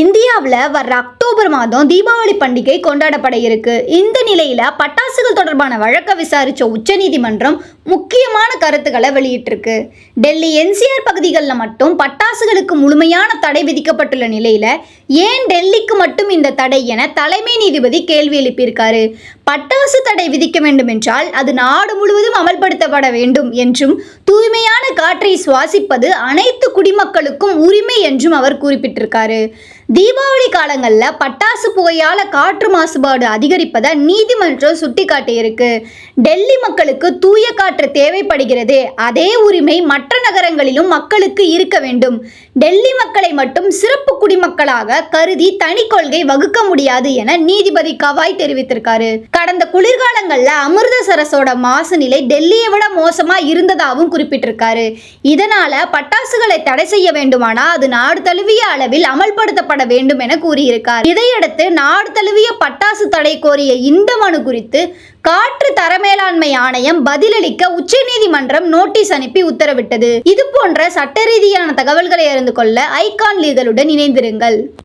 இந்தியாவில் வர்ற அக்டோபர் மாதம் தீபாவளி பண்டிகை கொண்டாடப்பட இருக்கு. இந்த நிலையில பட்டாசுகள் தொடர்பான வழக்கை விசாரிச்ச உச்சநீதிமன்றம் முக்கியமான கருத்துக்களை வெளியிட்டிருக்கு. டெல்லி என்சிஆர் பகுதிகளில் மட்டும் பட்டாசுகளுக்கு முழுமையான தடை விதிக்கப்பட்டுள்ள நிலையில் ஏன் டெல்லிக்கு மட்டும் இந்த தடை என தலைமை நீதிபதி கேள்வி எழுப்பியிருக்காரு. பட்டாசு தடை விதிக்க வேண்டும் என்றால் அது நாடு முழுவதும் அமல்படுத்தப்பட வேண்டும் என்றும் தூய்மையான காற்றை சுவாசிப்பது அனைத்து குடிமக்களுக்கும் உரிமை என்றும் அவர் குறிப்பிட்டிருக்காரு. தீபாவளி காலங்களில் பட்டாசு புகையால் காற்று மாசுபாடு அதிகரிப்பதை நீதிமன்றம் சுட்டிக்காட்டியிருக்கு. டெல்லி மக்களுக்கு தூய காற்று தேவைப்படுகிறது. அதே உரிமை மற்ற நகரங்களிலும் மக்களுக்கு இருக்க வேண்டும். டெல்லி மக்களை மட்டும் சிறப்பு குடிமக்களாக கருதி தனி கொள்கை வகுக்க முடியாது என நீதிபதி கவாய் தெரிவித்திருக்காரு. கடந்த குளிர்காலங்களில் அமிர்தசரஸோட மாசு நிலை டெல்லியை விட மோசமா இருந்ததாகவும் குறிப்பிட்டிருக்காரு. இதனால பட்டாசுகளை தடை செய்ய வேண்டுமானா அது நாடு தழுவிய அளவில் அமல்படுத்தப்பட வேண்டும் என கூறியிருக்கார். இதையடுத்து நாடு தழுவிய பட்டாசு தடை கோரிய இந்த மனு குறித்து காற்று தர மேலாண்மை ஆணையம் பதிலளிக்க உச்சநீதிமன்றம் நோட்டீஸ் அனுப்பி உத்தரவிட்டது. இது போன்ற சட்ட ரீதியான தகவல்களை அறிந்து கொள்ள ஐகான் லீகலுடன் இணைந்திருங்கள்.